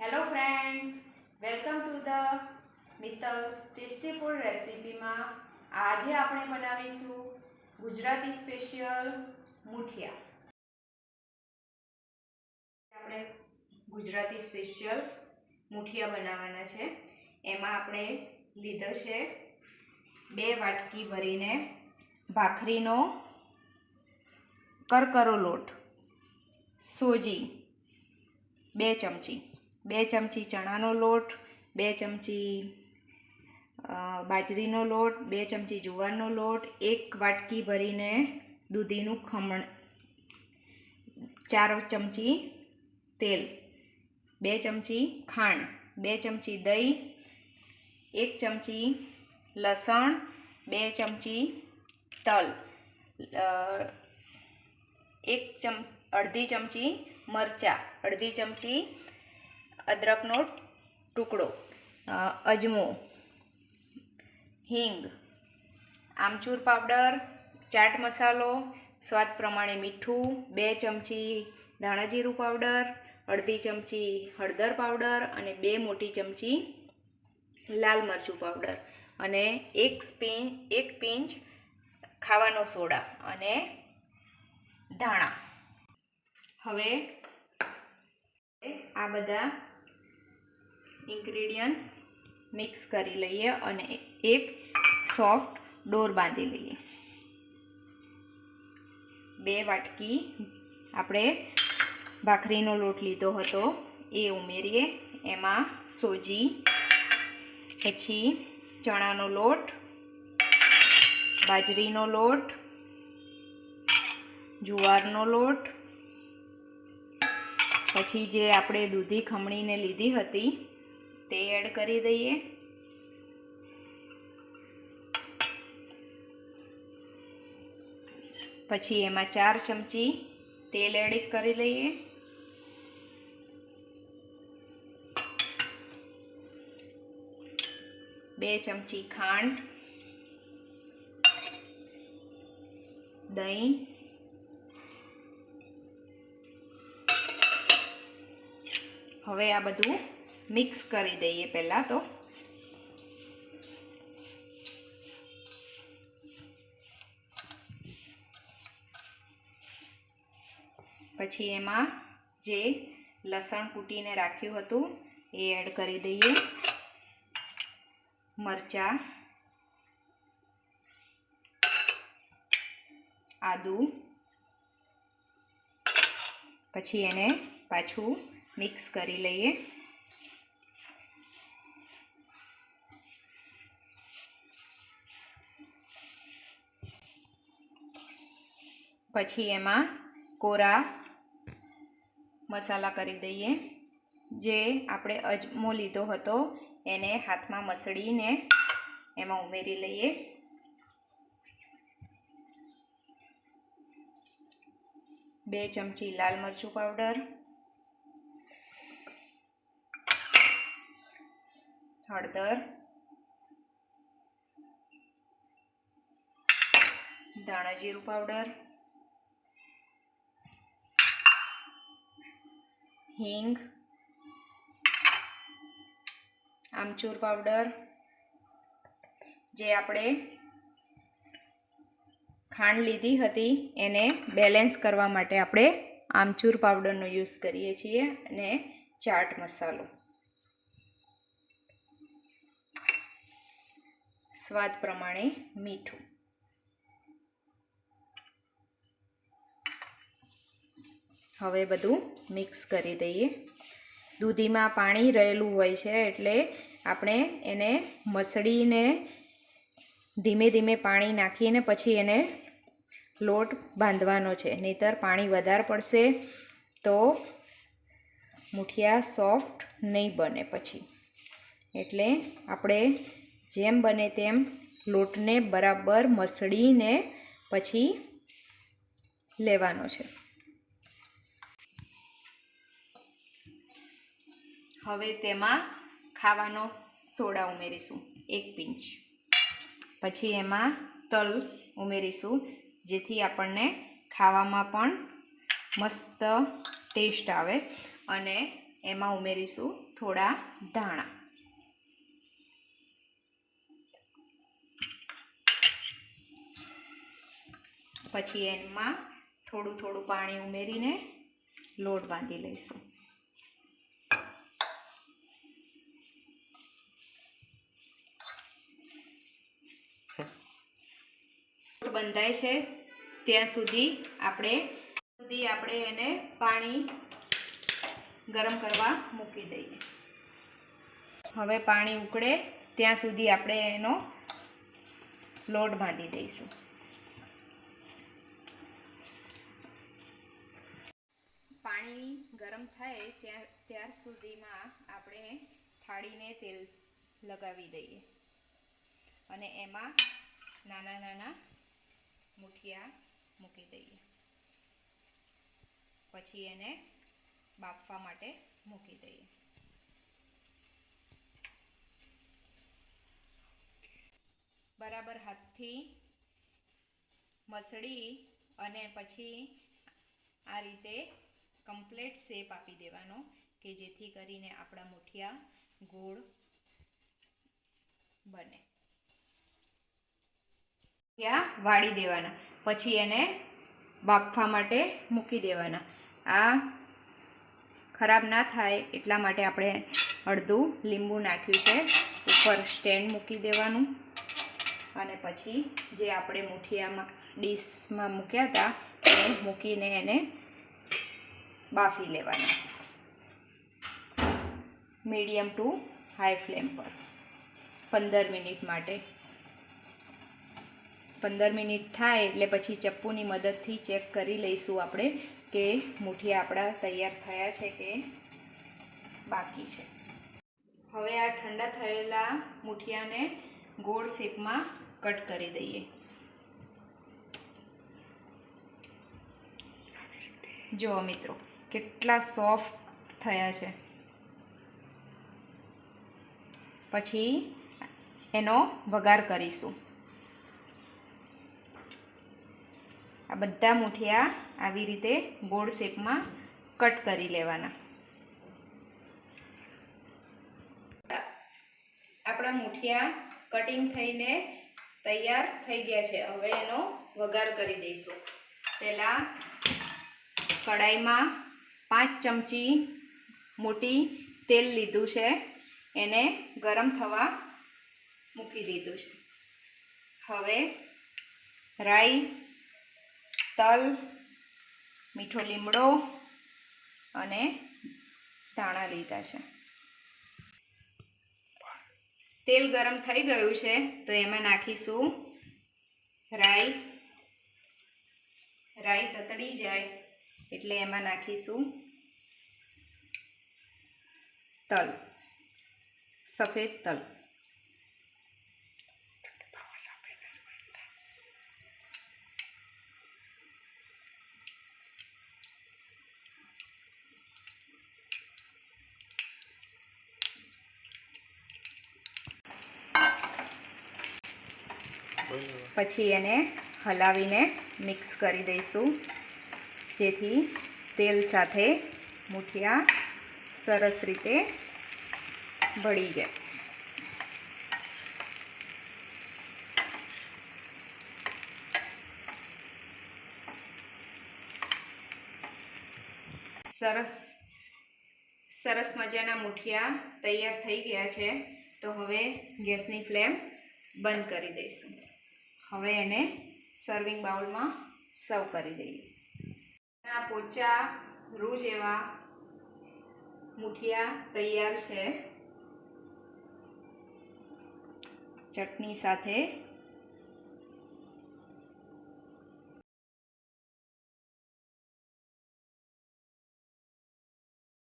Hello friends welcome to the Mittal's tasty food રેસિપીમાં આજે આપણે બનાવીશું ગુજરાતી સ્પેશિયલ મુઠિયા. આપણે ગુજરાતી સ્પેશિયલ મુઠિયા બનાવવાના છે. એમાં આપણે લીધો છે બે વાટકી ભરીને ભાખરીનો કરકરો લોટ, સોજી બે ચમચી. બે ચમચી ચણાનો લોટ, બે ચમચી બાજરીનો લોટ, બે ચમચી જુવારનો લોટ, એક વાટકી ભરીને દૂધીનું ખમણ, ચાર ચમચી તેલ, બે ચમચી ખાંડ, બે ચમચી દહીં, એક ચમચી લસણ, બે ચમચી તલ એક ચમ, અડધી ચમચી મરચાં, અડધી ચમચી અદરકનો ટુકડો અજમો, હિંગ, આમચૂર પાવડર, ચાટ મસાલો, સ્વાદ પ્રમાણે મીઠું, બે ચમચી ધાણાજીરું પાવડર, અડધી ચમચી હળદર પાવડર અને બે મોટી ચમચી લાલ મરચું પાવડર અને એક સ્પિન, એક પિંચ ખાવાનો સોડા અને ધાણા. હવે આ બધા ઇન્ગ્રીડિયન્ટ્સ મિક્સ કરી લઈએ અને એક સોફ્ટ ડોર બાંધી લઈએ. બે વાટકી આપણે ભાખરીનો લોટ લીધો હતો, એ ઉમેરીએ. એમાં સોજી, પછી ચણાનો લોટ, બાજરીનો લોટ, જુવારનો લોટ, પછી જે આપણે દૂધી ખમણીને લીધી હતી તે એડ કરી દઈએ. પછી એમાં ચાર ચમચી તેલ એડ કરી લઈએ. બે ચમચી ખાંડ, દહીં, હવે આ બધું મિક્સ કરી દઈએ પહેલાં તો. પછી એમાં જે લસણ કૂટીને રાખ્યું હતું, એ એડ કરી દઈએ. મરચાં, આદુ, પછી એને પાછું મિક્સ કરી લઈએ. પછી એમાં કોરા મસાલા કરી દઈએ. જે આપણે અજમો લીધો હતો એને હાથમાં મસળીને એમાં ઉમેરી લઈએ. બે ચમચી લાલ મરચું પાવડર. હળદર. ધાણા જીરું પાવડર. હિંગ, આમચૂર પાવડર, જે આપણે ખાંડ લીધી હતી એને બેલેન્સ કરવા માટે આપણે આમચૂર પાવડરનો યુઝ કરીએ છીએ અને ચાટ મસાલો. સ્વાદ પ્રમાણે મીઠું. હવે બધું મિક્સ કરી દઈએ. દૂધીમાં પાણી રહેલું હોય છે એટલે આપણે એને મસળીને ધીમે ધીમે પાણી નાખીને પછી એને લોટ બાંધવાનો છે. નહીતર પાણી વધારે પડશે તો મુઠિયા સોફ્ટ નહીં બને પછી. એટલે આપણે જેમ બને તેમ લોટને બરાબર મસળીને પછી લેવાનો છે. હવે તેમાં ખાવાનો સોડા ઉમેરીશું, એક પિંચ. પછી એમાં તલ ઉમેરીશું, જેથી આપણને ખાવામાં પણ મસ્ત ટેસ્ટ આવે અને એમાં ઉમેરીશું થોડા ધાણા. પછી એમાં થોડું થોડું પાણી ઉમેરીને લોટ બાંધી લઈશું. બંધાય છે ત્યાં સુધી આપણે સુધી આપણે એને પાણી ગરમ કરવા મૂકી દઈએ. હવે પાણી ઉકળે, ત્યાં સુધી આપણે એનો લોટ બાંધી દઈશું. પાણી ગરમ થાય ત્યાં, ત્યાર સુધીમાં આપણે થાળીને તેલ લગાવી દઈએ. અને એમાં નાના નાના મુઠિયા મૂકી દઈએ. પછી એને બાફવા માટે મૂકી દઈએ. બરાબર હાથથી મસળી અને પછી આ રીતે કમ્પ્લેટ શેપ આપી દેવાનો કે જેથી કરીને આપણા મુઠિયા ગોળ બને. મુઠિયા વાળી દેવાના. પછી એને બાફવા માટે મૂકી દેવાના. આ ખરાબ ના થાય એટલા માટે આપણે અડધું લીંબુ નાખ્યું છે. ઉપર સ્ટેન્ડ મૂકી દેવાનું. અને પછી જે આપણે મુઠિયામાં, ડીશમાં મૂક્યા હતા, એ મૂકીને એને બાફી લેવાના. મીડિયમ ટુ હાઈ ફ્લેમ પર. પંદર મિનિટ માટે. પંદર મિનિટ થાય એટલે પછી ચપ્પુની મદદથી ચેક કરી લઈશું આપણે કે મુઠિયા આપણા તૈયાર થયા છે કે બાકી છે. હવે આ ઠંડા થયેલા મુઠિયાને ગોળ શેપમાં કટ કરી દઈએ. જુઓ મિત્રો, કેટલા સોફ્ટ થયા છે. પછી એનો વઘાર કરીશું. આ બધા મુઠિયા આવી રીતે ગોળ શેપમાં કટ કરી લેવાના. આપણા મુઠિયા કટિંગ થઈને તૈયાર થઈ ગયા છે. હવે એનો વઘાર કરી દઈશું. પહેલાં કડાઈમાં પાંચ ચમચી મોટી તેલ લીધું છે. એને ગરમ થવા મૂકી દીધું છે. હવે રાઈ તલ, મીઠો લીમડો અને ધાણા લીધા છે. તેલ ગરમ થઈ ગયું છે, તો એમાં નાખીશું રાઈ. રાઈ તતડી જાય, એટલે એમાં નાખીશું તલ, સફેદ તલ. પછી એને હલાવીને મિક્સ કરી દઈશું. જેથી તેલ સાથે મુઠિયા સરસ રીતે ભળી જાય. સરસ સરસ મજાના મુઠિયા તૈયાર થઈ ગયા છે. તો હવે ગેસની ફ્લેમ બંધ કરી દઈશું. હવે એને સર્વિંગ બાઉલમાં સર્વ કરી દઈએ. આ પોચા રૂ જેવા મુઠિયા તૈયાર છે. ચટણી સાથે